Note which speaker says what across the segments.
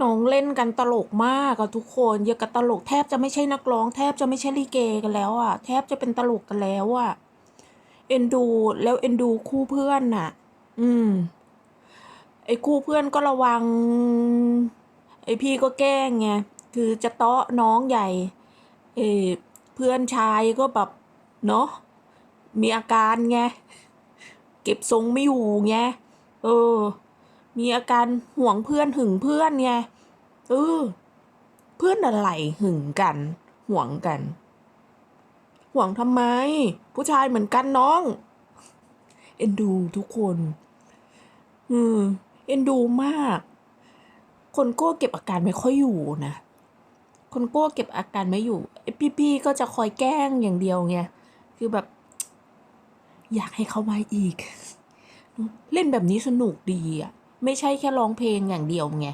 Speaker 1: น้องเล่นกันตลกมากอะทุกคนอย่างกับตลกแทบจะไม่ใช่นักร้อง แทบจะไม่ใช่ลิเกกันแล้วอะแทบจะเป็นตลกกันแล้วอะเอ็นดูแล้วเอ็นดูคู่เพื่อนน่ะ อืม ไอ้คู่เพื่อนก็ระวัง ไอ้พี่ก็แกล้งไงคือจะเตาะน้องใหญ่ เออเพื่อนชายก็แบบเนาะมีอาการไงเก็บทรงไม่อยู่ไงเออ มีอาการห่วงเพื่อนหึงเพื่อนไงเออเพื่อนอะไรหึงกัน ห่วงกัน ห่วงทำไม ผู้ชายเหมือนกันน้อง เอ็นดูทุกคนอืมเอ็นดูมาก คนโก้เก็บอาการไม่ค่อยอยู่นะคนโก้เก็บอาการไม่อยู่พี่ๆก็จะคอยแกล้งอย่างเดียวไงคือแบบ อยากให้เขามาอีก เล่นแบบนี้สนุกดีอะ ไม่ใช่แค่ร้องเพลงอย่างเดียวไง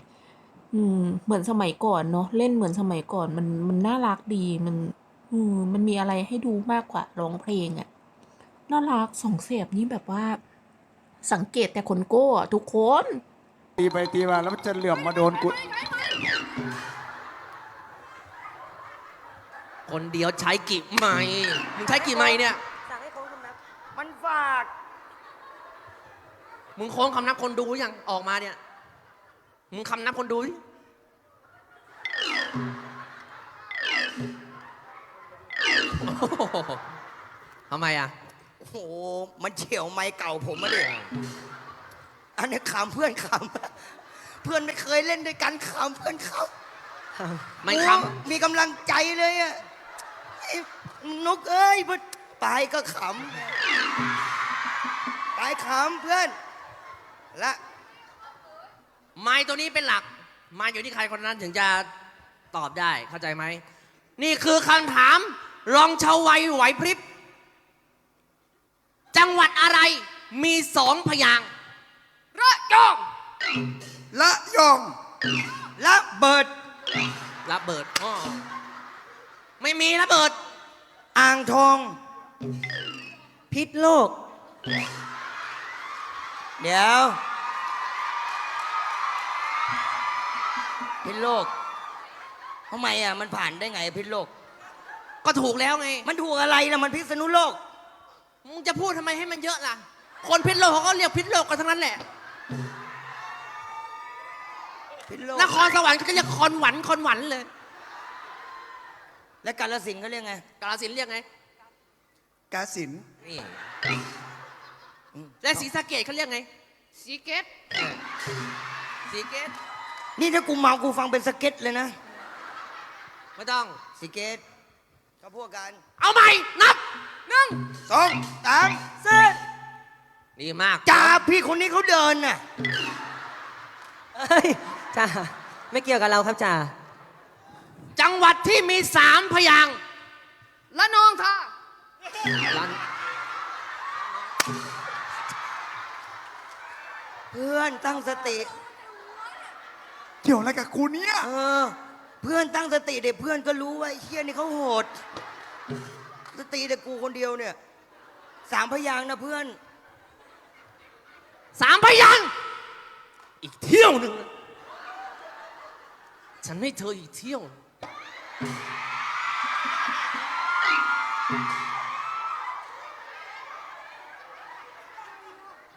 Speaker 1: อืม เหมือนสมัยก่อนเนาะเล่นเหมือนสมัยก่อนมันมันน่ารักดีมันอืมมันมีอะไรให้ดูมากกว่าร้องเพลงอะน่ารักสองเสียบนี่แบบว่า สังเกตแต่คนโก้อะทุกคน
Speaker 2: ตีไปตีมาแล้วมันจะเหลื่อมมาโดนกู
Speaker 3: คนเดียวใช้กี่ไม้มึงใช้กี่ไม้เนี่ย
Speaker 4: สั่งให้โค้งคำนับ
Speaker 5: มันฝาก
Speaker 3: มึงโค้งคำนับคนดูยังออกมาเนี่ย มึงคำนับคนดูดิโอ้โหทำไมอะ
Speaker 5: โอ้โห มันเฉียวไม้เก่าผมมาดิอันนี้ขำเพื่อนขำเพื่อนไม่เคยเล่นด้วยกันขำเพื่อนขำ
Speaker 3: ไม่
Speaker 5: โอ้
Speaker 3: ค
Speaker 5: มีกำลังใจเลยอะไอ้นุกเอ้ยมันไปก็ขำไปขำเพื่อน และำ
Speaker 3: ไม้ตัวนี้เป็นหลักไม้อยู่ที่ใครคนนั้นถึงจะตอบได้เข้าใจไหม นี่คือคำถามรองชาววัยไหวพริบ จังหวัดอะไรมีสองพยางค์ระยอง
Speaker 2: ละยอง
Speaker 5: และเบิด
Speaker 3: ระเบิดอ้อไม่มีระเบิด
Speaker 5: อ่างทอง พิษโลก เดี๋ยว พิษโลกทำไมอะมันผ่านได้ไงพิษโลก
Speaker 3: ก็ถูกแล้วไง
Speaker 5: มันถูกอะไรล่ะมันพิษณุโลก
Speaker 3: มึงจะพูดทำไมให้มันเยอะล่ะ คนพิษโลกเขาก็เรียกพิษโลกกันทั้งนั้นแหละ
Speaker 5: พิษโลก
Speaker 3: นครสวรรค์ก็เรียกคอนหวันคอนหวันเลย
Speaker 5: และกาลสินธุ์เขาเรียกไง
Speaker 3: กาฬสินธุ์เรียกไง
Speaker 2: กาสิน
Speaker 3: นี่และศรีสะเกดเขาเรียกไง สีเกตสีเกต
Speaker 5: นี่ถ้ากูเมากูฟังเป็นสเก็ตเลยนะ
Speaker 3: ไม่ต้อง
Speaker 5: สเก็ตก็พวกกัน
Speaker 3: เอาใหม่ นับหนึ่ง
Speaker 5: สองสามสี่
Speaker 3: ดีมาก
Speaker 5: จ่าพี่คนนี้เขาเดินน่ะ
Speaker 4: เฮ้ยจ่าไม่เกี่ยวกับเราครับจ่า
Speaker 3: จังหวัดที่มีสามพยางค์ละนองท่าละ
Speaker 5: เพื่อนตั้งสติ
Speaker 2: เกี่ยวอะไรกับกูเนี่ย
Speaker 5: เออ เพื่อนตั้งสติเด็กเพื่อนก็รู้ว่าไอ้เฮียนี่เขาโหด สติแต่กูคนเดียวเนี่ย สามพยางค์นะเพื่อน
Speaker 3: สามพยางค์อีกเที่ยวหนึ่งนะฉันให้เธออีกเที่ยว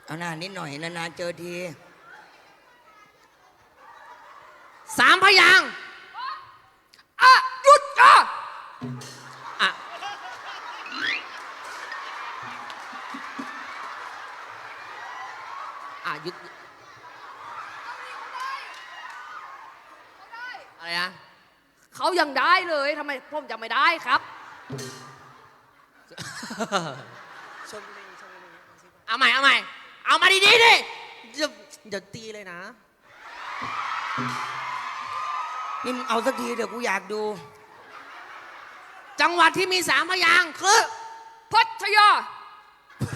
Speaker 5: เอาหน้านิดหน่อยนานๆเจอที
Speaker 3: สามพยางค์อะหยุดอะอะอะหยุดอะไรนะ
Speaker 6: เขายังได้เลยทำไมผมจะไม่ได้ครับ
Speaker 3: เอาใหม่เอาใหม่เอามาดีๆดิอย่าอย่าตีเลยนะ
Speaker 5: นี่มึงเอาสักทีเดี๋ยวกูอยากดู
Speaker 3: จังหวัดที่มีสามพยางค์คือ
Speaker 6: พัทยา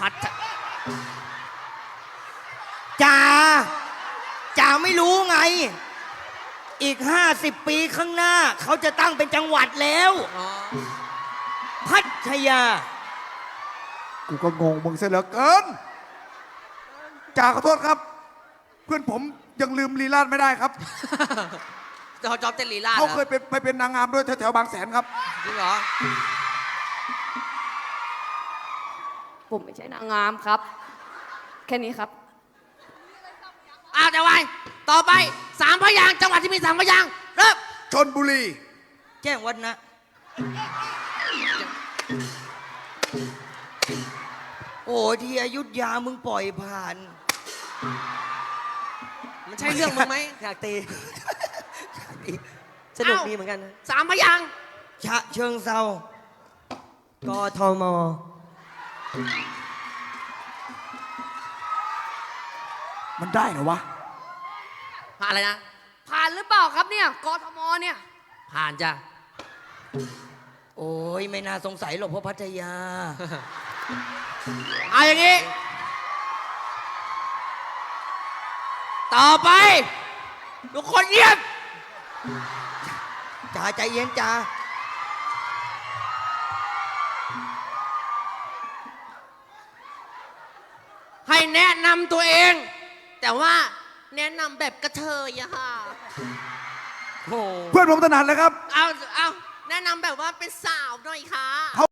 Speaker 3: พัท
Speaker 5: จ่าจ่าไม่รู้ไง อีกห้าสิบปีข้างหน้า เขาจะตั้งเป็นจังหวัดแล้ว
Speaker 3: อ๋อ
Speaker 5: พัทยา
Speaker 2: กูก็งงมึงเสียเหลือเกินจ่าขอโทษครับ เพื่อนผมยังลืมลีลาดไม่ได้ครับ
Speaker 3: จอจอบเต้นลีลาด
Speaker 2: เขา
Speaker 3: หรอ
Speaker 2: เคยเป็นไปเป็นนางงามด้วยแถวๆบางแสนครับ
Speaker 3: จริงเหรอ
Speaker 6: ผมไม่ใช่นางงามครับ แค่นี้ครับ
Speaker 3: อ้าวแต่ไวต่อไปสามพยางค์จังหวัดที่มีสามพยางค์เริ่ม
Speaker 2: ชนบุรี
Speaker 5: แจ้งวัฒนะโอ้ที่อยุธยามึงปล่อยผ่าน
Speaker 3: มันใช่เรื่องมึงไหม
Speaker 4: อยากตี สนุกดีเหมือนกันนะ
Speaker 3: สามพยางค์
Speaker 5: ชะเชิงเซาก
Speaker 4: ทม
Speaker 2: มันได้เหรอวะ
Speaker 3: ผ่านอะไรนะ
Speaker 6: ผ่านหรือเปล่าครับเนี่ยกทมเนี่ย
Speaker 3: ผ่านจ้ะ
Speaker 5: โอ้ยไม่น่าสงสัยหรอกเพราะพัทยา
Speaker 3: เอาอย่างนี้ ต่อไป ทุกคนเงียบ
Speaker 5: จ่าใจเย็นจ่า
Speaker 3: ให้แนะนำตัวเอง แต่ว่าแนะนำแบบกระเทยอะค่ะ
Speaker 5: โอ้
Speaker 2: เพื่อนผมถนัดเลยครับ
Speaker 3: เอาเอาแนะนำแบบว่าเป็นสาวหน่อยค่ะ